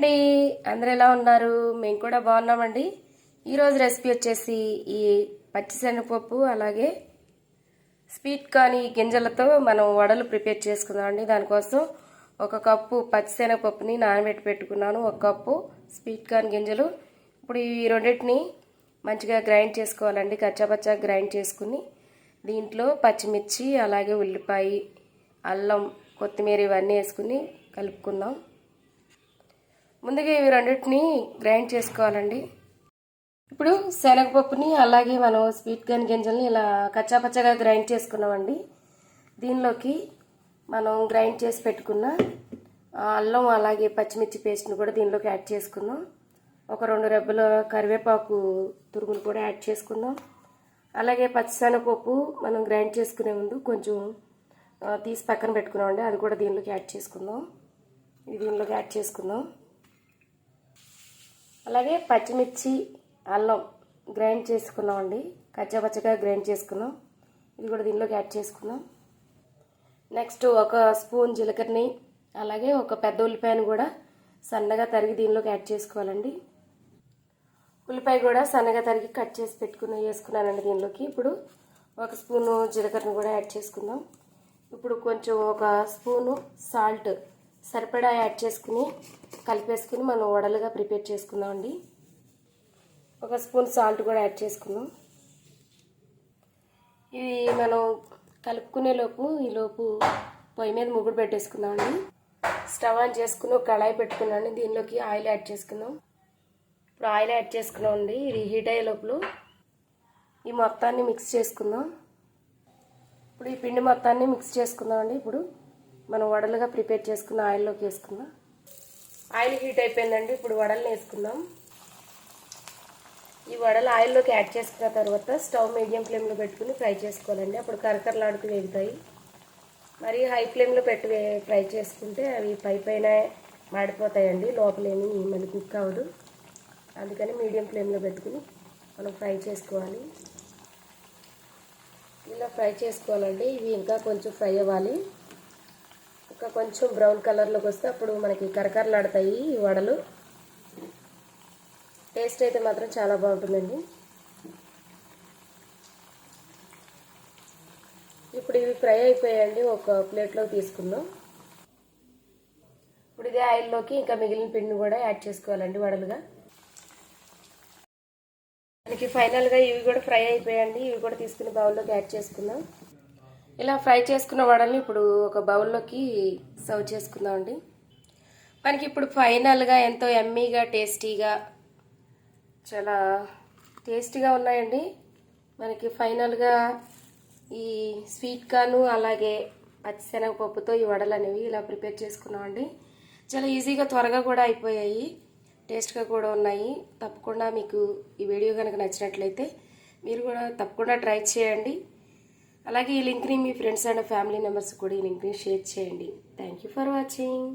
అండి అందరు ఎలా ఉన్నారు? మేము కూడా బాగున్నామండి. ఈరోజు రెసిపీ వచ్చేసి ఈ పచ్చిశనగపప్పు అలాగే స్వీట్ కానీ గింజలతో మనం వడలు ప్రిపేర్ చేసుకుందామండి దానికోసం ఒక కప్పు పచ్చిశనగపప్పుని నానబెట్టి పెట్టుకున్నాను. ఒక కప్పు స్వీట్ కార్న్ గింజలు. ఇప్పుడు ఈ రెండింటిని మంచిగా గ్రైండ్ చేసుకోవాలండి. కచ్చాపచ్చా గ్రైండ్ చేసుకుని దీంట్లో పచ్చిమిర్చి అలాగే ఉల్లిపాయ అల్లం కొత్తిమీర ఇవన్నీ వేసుకుని కలుపుకుందాం. ముందుగా ఇవి రెండింటిని గ్రైండ్ చేసుకోవాలండి. ఇప్పుడు శనగపప్పుని అలాగే మనం స్వీట్ గన్ గింజల్ని ఇలా కచ్చాపచ్చగా గ్రైండ్ చేసుకున్నామండి. దీనిలోకి మనం గ్రైండ్ చేసి పెట్టుకున్న అల్లం అలాగే పచ్చిమిర్చి పేస్ట్ని కూడా దీనిలోకి యాడ్ చేసుకుందాం. ఒక రెండు రెబ్బల కరివేపాకు తురుగులు కూడా యాడ్ చేసుకుందాం. అలాగే పచ్చిశనగపప్పు మనం గ్రైండ్ చేసుకునే ముందు కొంచెం తీసి పక్కన పెట్టుకున్నామండి. అది కూడా దీనిలోకి యాడ్ చేసుకుందాం. ఇది దీనిలోకి యాడ్ చేసుకుందాం. అలాగే పచ్చిమిర్చి అల్లం గ్రైండ్ చేసుకున్నామండి. కచ్చపచ్చగా గ్రైండ్ చేసుకున్నాం. ఇది కూడా దీనిలోకి యాడ్ చేసుకున్నాం. నెక్స్ట్ ఒక స్పూన్ జీలకర్రని అలాగే ఒక పెద్ద ఉల్లిపాయను కూడా సన్నగా తరిగి దీనిలోకి యాడ్ చేసుకోవాలండి. ఉల్లిపాయ కూడా సన్నగా తరిగి కట్ చేసి పెట్టుకుని వేసుకున్నానండి దీనిలోకి. ఇప్పుడు ఒక స్పూను జీలకర్రను కూడా యాడ్ చేసుకుందాం. ఇప్పుడు కొంచెం ఒక స్పూను సాల్ట్ సరిపడా యాడ్ చేసుకుని కలిపేసుకుని మనం వడలుగా ప్రిపేర్ చేసుకుందామండి ఒక స్పూన్ సాల్ట్ కూడా యాడ్ చేసుకుందాం. ఇది మనం కలుపుకునే లోపు ఈ లోపు పొయ్యి మీద ముగ్గురు పెట్టేసుకుందామండి స్టవ్ ఆన్ చేసుకుని ఒక కళాయి పెట్టుకున్నాండి దీనిలోకి ఆయిల్ యాడ్ చేసుకుందాం. ఇప్పుడు ఆయిల్ యాడ్ చేసుకున్నాం అండి. ఇది హీట్ అయ్యే లోపల ఈ మొత్తాన్ని మిక్స్ చేసుకుందాం. ఇప్పుడు ఈ పిండి మొత్తాన్ని మిక్స్ చేసుకుందామండి ఇప్పుడు మనం వడలుగా ప్రిపేర్ చేసుకున్న ఆయిల్లోకి వేసుకుందాం. ఆయిల్ హీట్ అయిపోయిందండి. ఇప్పుడు వడలను వేసుకుందాం. ఈ వడలు ఆయిల్లోకి యాడ్ చేసుకున్న తర్వాత స్టవ్ మీడియం ఫ్లేమ్లో పెట్టుకుని ఫ్రై చేసుకోవాలండి. అప్పుడు కరకరలాడుతూ వేగుతాయి. మరి హై ఫ్లేమ్లో పెట్టి ఫ్రై చేసుకుంటే అవి పై పైన మాడిపోతాయండి. లోపలేమి మళ్ళీ కుక్ అవ్వదు అందుకని మీడియం ఫ్లేమ్లో పెట్టుకుని మనం ఫ్రై చేసుకోవాలి. ఇలా ఫ్రై చేసుకోవాలండి. ఇవి ఇంకా కొంచెం ఫ్రై అవ్వాలి. ఇంకా కొంచెం బ్రౌన్ కలర్లోకి వస్తే అప్పుడు మనకి కరకరలాడతాయి ఈ వడలు. టేస్ట్ అయితే మాత్రం చాలా బాగుంటుందండి. ఇప్పుడు ఇవి ఫ్రై అయిపోయాయండి ఒక ప్లేట్లో తీసుకుందాం. ఇప్పుడు ఇదే ఆయిల్లోకి ఇంకా మిగిలిన పిండిని కూడా యాడ్ చేసుకోవాలండి వడలుగా. మనకి ఫైనల్గా ఇవి కూడా ఫ్రై అయిపోయాయండి ఇవి కూడా తీసుకుని బౌల్లోకి యాడ్ చేసుకుందాం. ఇలా ఫ్రై చేసుకున్న వడల్ని ఇప్పుడు ఒక బౌల్లోకి సర్వ్ చేసుకుందామండి. మనకి ఇప్పుడు ఫైనల్గా ఎంతో ఎమ్మీగా టేస్టీగా చాలా టేస్టీగా ఉన్నాయండి. మనకి ఫైనల్గా ఈ స్వీట్ కాను అలాగే పచ్చిశనగపప్పుతో ఈ వడలు అనేవి ఇలా ప్రిపేర్ చేసుకున్నామండి. చాలా ఈజీగా త్వరగా కూడా అయిపోయాయి. టేస్ట్గా కూడా ఉన్నాయి. తప్పకుండా మీకు ఈ వీడియో కనుక నచ్చినట్లయితే మీరు కూడా తప్పకుండా ట్రై చేయండి. అలాగే ఈ లింక్ని మీ ఫ్రెండ్స్ అండ్ ఫ్యామిలీ మెంబర్స్ కూడా ఈ లింక్ని షేర్ చేయండి. Thank you for watching.